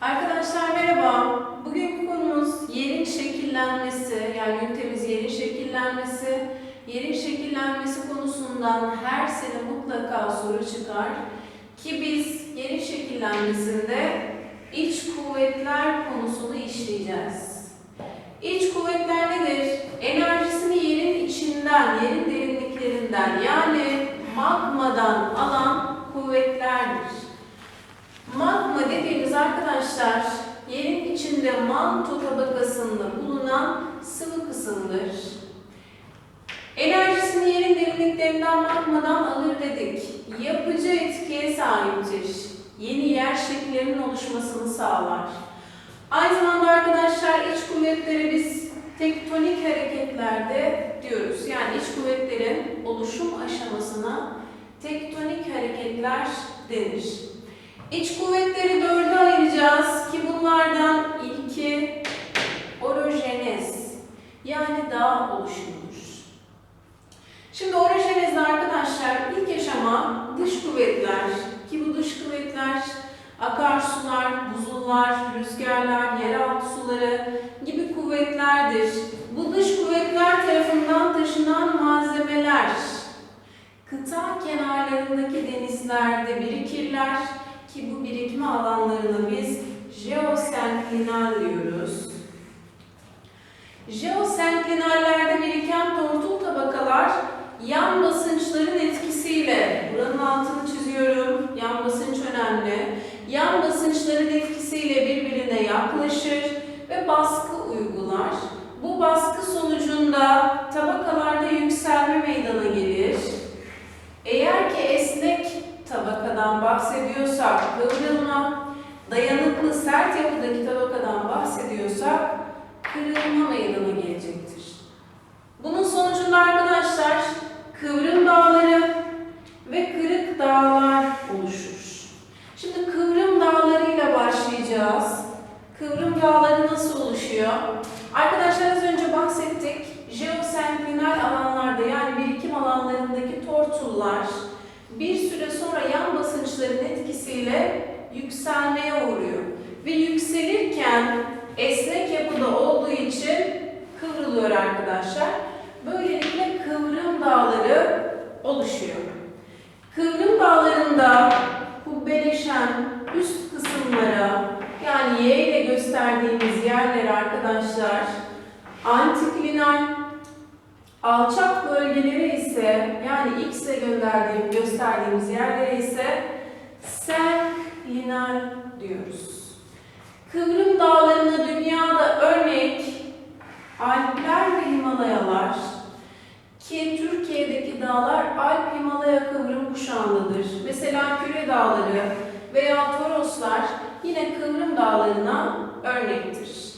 Arkadaşlar merhaba. Bugünkü konumuz yerin şekillenmesi, yani ünitemiz yerin şekillenmesi. Yerin şekillenmesi konusundan her sene mutlaka soru çıkar. Ki biz yerin şekillenmesinde iç kuvvetler konusunu işleyeceğiz. İç kuvvetler nedir? Enerjisini yerin içinden, yerin derinliklerinden yani magmadan alan kuvvetlerdir. Magma dediğimiz arkadaşlar yerin içinde manto tabakasında bulunan sıvı kısımdır. Enerjisini yerin derinliklerinden magmadan alır dedik. Yapıcı etkiye sahiptir. Yeni yer şekillerinin oluşmasını sağlar. Aynı zamanda arkadaşlar iç tektonik hareketlerde diyoruz. Yani iç kuvvetlerin oluşum aşamasına tektonik hareketler denir. İç kuvvetleri dörde ayıracağız ki bunlardan ilki orojenez yani dağ oluşumudur. Şimdi orojenezde arkadaşlar ilk aşama dış kuvvetler ki bu dış kuvvetler akarsular, buzullar, rüzgarlar, yeraltı suları gibi kuvvetlerdir. Bu dış kuvvetler tarafından taşınan malzemeler kıta kenarlarındaki denizlerde birikirler ki bu birikme alanlarına biz jeosenklinal diyoruz. Jeosenklinallerde biriken tortul tabakalar yan basınçların etkisiyle, buranın altını çiziyorum, yan basınç önemli, yan basınçların etkisiyle birbirine yaklaşır ve baskı uygular. Bu baskı sonucunda tabakalarda yükselme meydana gelir. Eğer ki esnek tabakadan bahsediyorsak kıvrılma, dayanıklı sert yapıdaki tabakadan bahsediyorsak kırılma meydana gelecektir. Bunun sonucunda arkadaşlar kıvrım dağları ve kırık dağlar oluşur. Şimdi kıvrım dağlarıyla başlayacağız. Kıvrım dağları nasıl oluşuyor? Arkadaşlar az önce bahsettik. Jeosenklinal alanlarda yani birikim alanlarındaki tortullar bir süre sonra yan basınçların etkisiyle yükselmeye uğruyor. Ve yükselirken esnek yapıda olduğu için kıvrılıyor arkadaşlar. Böylelikle kıvrım dağları oluşuyor. Kıvrım dağlarında kubbeleşen üst kısımlara gösterdiğimiz yerler arkadaşlar antiklinal alçak bölgelere ise yani X ile gönderdiğim, gösterdiğimiz yerlere ise senklinal diyoruz. Kıvrım dağlarına dünyada örnek Alpler ve Himalayalar ki Türkiye'deki dağlar Alp Himalaya kıvrım kuşağındadır. Mesela Küre Dağları veya Toroslar yine kıvrım dağlarına örnektir.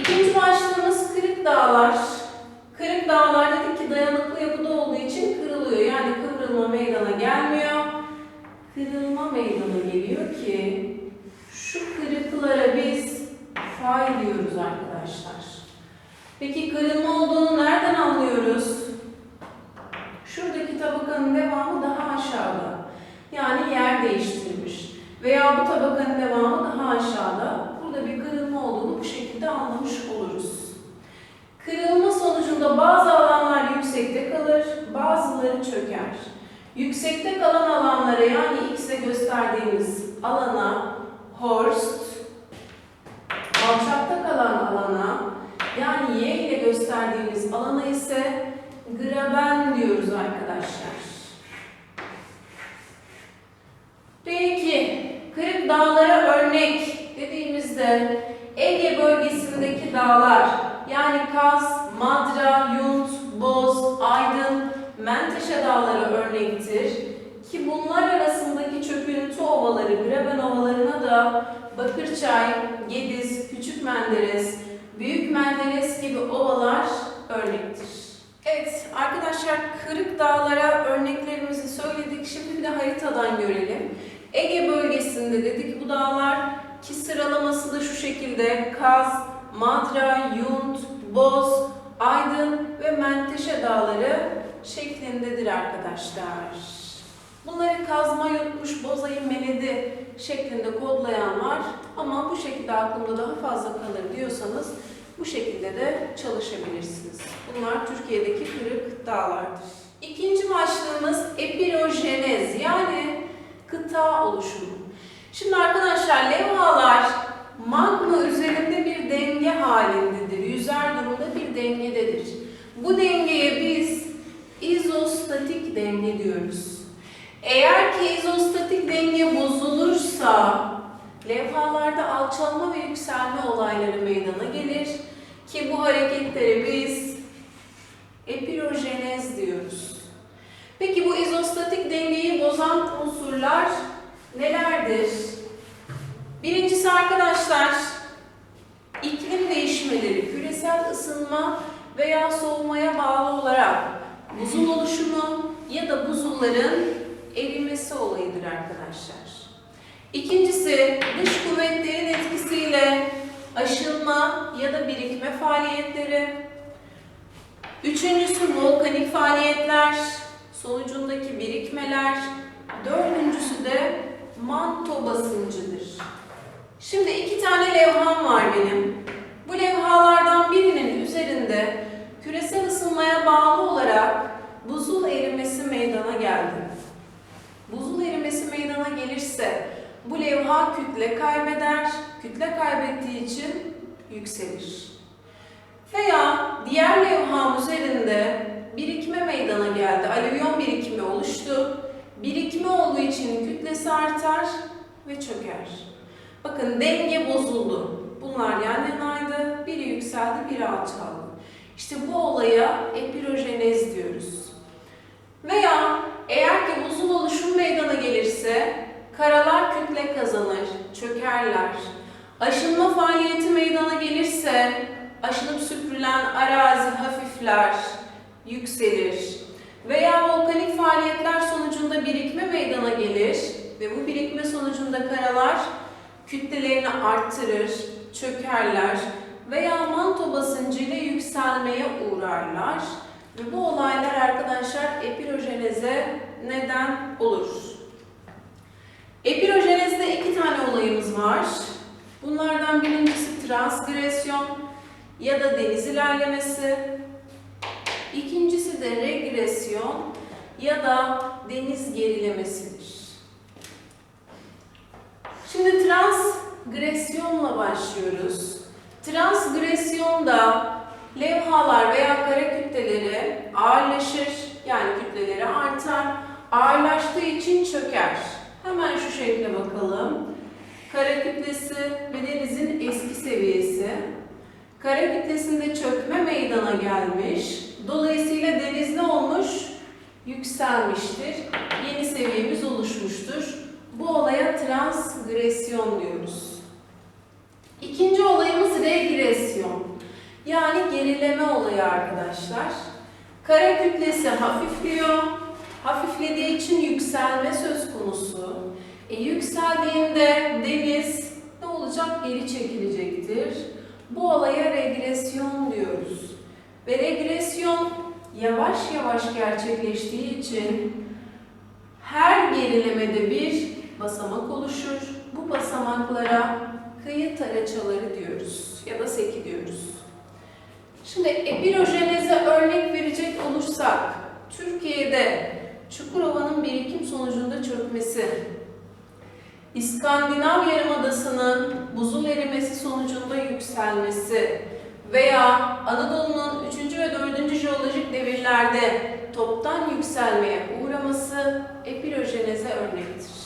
İkinci başlığımız kırık dağlar. Kırık dağlar dedik ki dayanıklı yapıda olduğu için kırılıyor. Yani kıvrılma meydana gelmiyor. Kırılma meydana geliyor ki şu kırıklara biz fay diyoruz arkadaşlar. Peki kırılma olduğunu nereden anlıyoruz? Şuradaki tabakanın devamı daha aşağıda. Yani yer değiştirmiş. Veya bu tabakanın devamı daha aşağıda. Burada bir kırılma olduğunu bu şekilde anlamış oluruz. Kırılma sonucunda bazı alanlar yüksekte kalır, bazıları çöker. Yüksekte kalan alanlara yani X'e gösterdiğimiz alana Horst, alçakta kalan alana yani Y ile gösterdiğimiz alana ise graben diyoruz arkadaşlar. Peki, kırık dağlara örnek dediğimizde Ege bölgesindeki dağlar yani Kaz, Madra, Yunt, Boz, Aydın, Menteşe dağları örnektir. Ki bunlar arasındaki çöküntü ovaları, graben ovalarına da Bakırçay, Gediz, Küçük Menderes, Büyük Menderes gibi ovalar örnektir. Evet arkadaşlar kırık dağlara örneklerimizi söyledik. Şimdi bir de haritadan görelim. Ege bölgesinde dedik bu dağlar ki sıralaması da şu şekilde Kaz, Madra, Yunt, Boz, Aydın ve Menteşe dağları şeklindedir arkadaşlar. Bunları kazma yutmuş, bozayı meledi şeklinde kodlayan var. Ama bu şekilde aklımda daha fazla kalır diyorsanız bu şekilde de çalışabilirsiniz. Bunlar Türkiye'deki kırık dağlardır. İkinci başlığımız epirojenez yani kıta oluşumu. Şimdi arkadaşlar levhalar magma üzerinde bir denge halindedir. Yüzer. Bu dengeye biz izostatik denge diyoruz. Eğer ki izostatik denge bozulursa levhalarda alçalma ve yükselme olayları meydana gelir ki bu hareketlere biz epirojenez diyoruz. Peki bu izostatik dengeyi bozan unsurlar nelerdir? Birincisi arkadaşlar iklim değişmeleri, küresel ısınma veya soğumaya bağlı olarak buzul oluşumu ya da buzulların erimesi olayıdır arkadaşlar. İkincisi dış kuvvetlerin etkisiyle aşınma ya da birikme faaliyetleri. Üçüncüsü volkanik faaliyetler, sonucundaki birikmeler. Dördüncüsü de manto basıncıdır. Şimdi iki tane levham var benim. Bu levhalardan birinin üzerinde küresel ısınmaya bağlı olarak buzul erimesi meydana geldi. Buzul erimesi meydana gelirse bu levha kütle kaybeder, kütle kaybettiği için yükselir. Veya diğer levham üzerinde birikme meydana geldi, alüvyon birikimi oluştu. Birikme olduğu için kütlesi artar ve çöker. Bakın denge bozuldu. Bunlar yan yanaydı. Biri yükseldi, biri alçaldı. İşte bu olaya epirojenez diyoruz. Veya eğer ki buzul oluşum meydana gelirse karalar kütle kazanır, çökerler. Aşınma faaliyeti meydana gelirse aşınıp süpürülen arazi hafifler, yükselir. Veya volkanik faaliyetler sonucunda birikme meydana gelir ve bu birikme sonucunda karalar kütlelerini arttırır, çökerler veya manto basıncıyla yükselmeye uğrarlar. Ve bu olaylar arkadaşlar epirojeneze neden olur. Epirojenezde iki tane olayımız var. Bunlardan birincisi transgresyon ya da deniz ilerlemesi. İkincisi de regresyon ya da deniz gerilemesidir. Şimdi transgresyonla başlıyoruz. Transgresyonda levhalar veya kara kütleleri ağırlaşır, yani kütleleri artar. Ağırlaştığı için çöker. Hemen şu şekle bakalım. Kara kütlesi ve denizin eski seviyesi. Kara kütlesinde çökme meydana gelmiş. Dolayısıyla deniz ne olmuş? Yükselmiştir. Yeni seviyemiz oluşmuştur. Bu olaya transgresyon diyoruz. İkinci olayımız regresyon. Yani gerileme olayı arkadaşlar. Kara kütlesi hafifliyor. Hafiflediği için yükselme söz konusu. E, yükseldiğinde deniz ne olacak? Geri çekilecektir. Bu olaya regresyon diyoruz. Ve regresyon yavaş yavaş gerçekleştiği için her gerilemede bir basamak oluşur. Bu basamaklara kıyı taraçaları diyoruz ya da seki diyoruz. Şimdi epirojeneze örnek verecek olursak, Türkiye'de Çukurova'nın birikim sonucunda çökmesi, İskandinav Yarımadası'nın buzul erimesi sonucunda yükselmesi veya Anadolu'nun 3. ve 4. jeolojik devirlerde toptan yükselmeye uğraması epirojeneze örnektir.